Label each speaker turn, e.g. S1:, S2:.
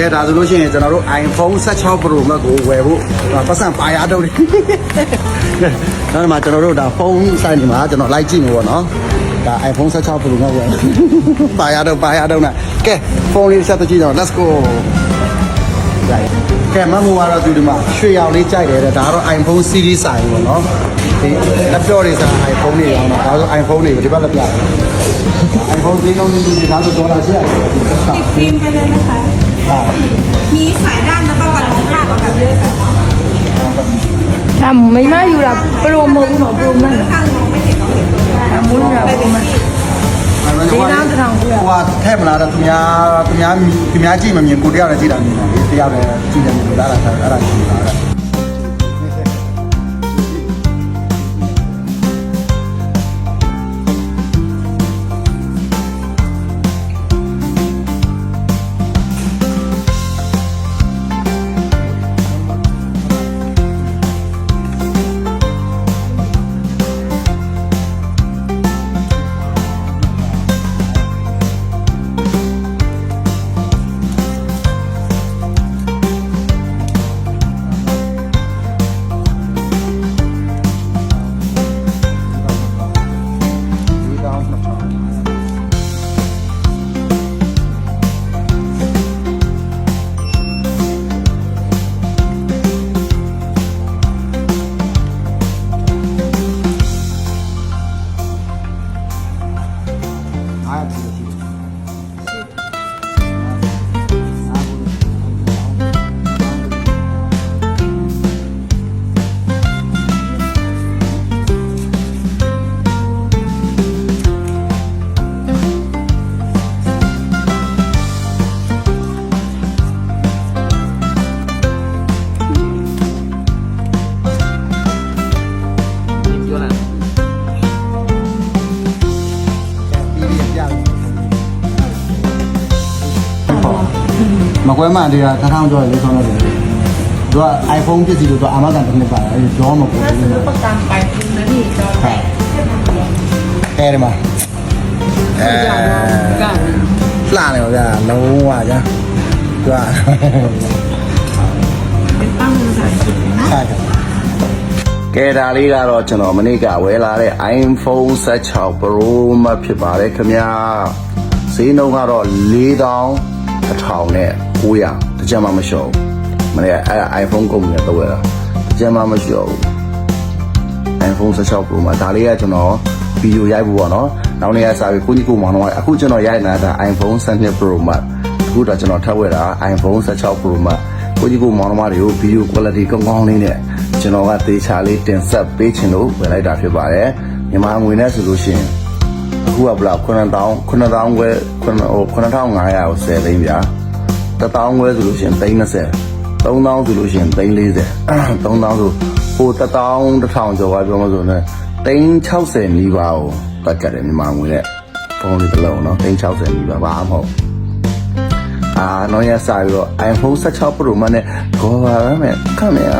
S1: ခဲဒါဆိုလို့ရှိရင်ကျွန်တော်တို့ iPhone 16 Pro Max ကိုဝယ်ဖို့ပတ်စံပါရတော့တယ်နောက်မှကျွန်တော်တို့ဒါဖုန်းဆိုင်ဒီမှာကျွန်တော်လိုက်ကြည့်နေပေါ့နော်ဒါ iPhone 16 Pro Max ကိုပါရတော့ပါရတော့နာကဲဖုန်းလေးစသကြည့်တော့ let's go ကဲမမိုးကတော့သူဒီမှာရွှေရောင်လေးကြိုက်တယ်တဲ့ဒါကတော့ iPhone series ဆိုင်ပေါ့နော်ဒီလက်ပြော့တွေဆိုင် iPhone တွေရောင်းတာဒါဆို iPhone တွေကိုဒီဘက်လက်ပြ iPhone သေးလုံးကြီးဒီကတော့ဒေါ်လာရှိရတယ်
S2: ဒီကိစ္စ มไปเลยนะคะ มีสายด้านแล้วก็กระรองข้างแบบเยอะค่ะ
S3: ဒါမိမယူတာပရိုမဟုတ်ဘူးနော်ပရိုမတ်
S2: ข้างมองไม่เห็นเราเห็น
S3: ဒါမွန်းတာပရိုမတ်
S1: ဒီနားထောင်ဟိုကထဲမလားတော့သူများသူများသူများကြည့်မမြင်ကိုတယောက်လည်းကြည့်တာမြင်တာလေတယောက်လည်းကြည့်တယ်မြင်လို့လားအဲ့ဒါအဲ့ဒါကြည့်တာ အား မကွဲမှတရားတစ်ထောင်ကျော်လေးဆုံးလို့တယ်သူက iPhone ဖြစ်စီလို့သူအာမခံတစ်နှစ်ပါတယ်အဲဒီတော့မကွဲဘူး
S2: ประกันไปคุณนะนี่จอแตก
S1: အဲဒီမှာအဲလှနေပါဗျာလုံးဝကြာသူက
S2: เป็นตั้งภาษาอังกฤษนะ
S1: ใช่ครับ
S4: ကဲဒါလေးကတော့ကျွန်တော်မနေ့ကဝယ်လာတဲ့ iPhone 16 Pro မှဖြစ်ပါတယ်ခင်ဗျာဈေးနှုန်းကတော့4000 နဲ့900တကြမ်းမှမလျှော့ဘူးမနေ့ကအဲ့ iPhone ကုမ္ပဏီကတော့ဝယ်တာတကြမ်းမှမလျှော့ဘူး iPhone 16 Pro မှာဒါလေးကကျွန်တော်ဗီဒီယိုရိုက်ဖို့ပေါ့နော်နောက်နေ့ကစာပြီးကိုကြီးကိုမောင်တော့အခုကျွန်တော်ရိုက်နေတာ iPhone 12 Pro Max အခုတော့ကျွန်တော်ထပ်ဝယ်တာ iPhone 16 Pro Max ကိုကြီးကိုမောင်တို့တွေကိုဗီဒီယို quality ကောင်းကောင်းလေးနဲ့ကျွန်တော်ကသေချာလေးတင်ဆက်ပေးချင်လို့ဝယ်လိုက်တာဖြစ်ပါတယ်မြန်မာငွေနဲ့ဆိုလို့ရှိရင် အခုကဘယ်လောက်9000 9000ခွဲ9ဟို9500ကို10သိန်းဗျာ1000ခွဲဆိုလို့ရှိရင်30 3000ဆိုလို့ရှိရင်340 3000ဆိုဟို1000 1000ကျော်ပါပြောမလို့ဆိုတော့360နီးပါးကိုပတ်ကြတယ်မြန်မာငွေနဲ့ဖုန်းလေးတစ်လုံးနော်360နီးပါးဘာမှမဟုတ်အာတော့ရစားပြီးတော့ iPhone 16 Pro Max နဲ့ခေါ်ပါမယ်ခမရ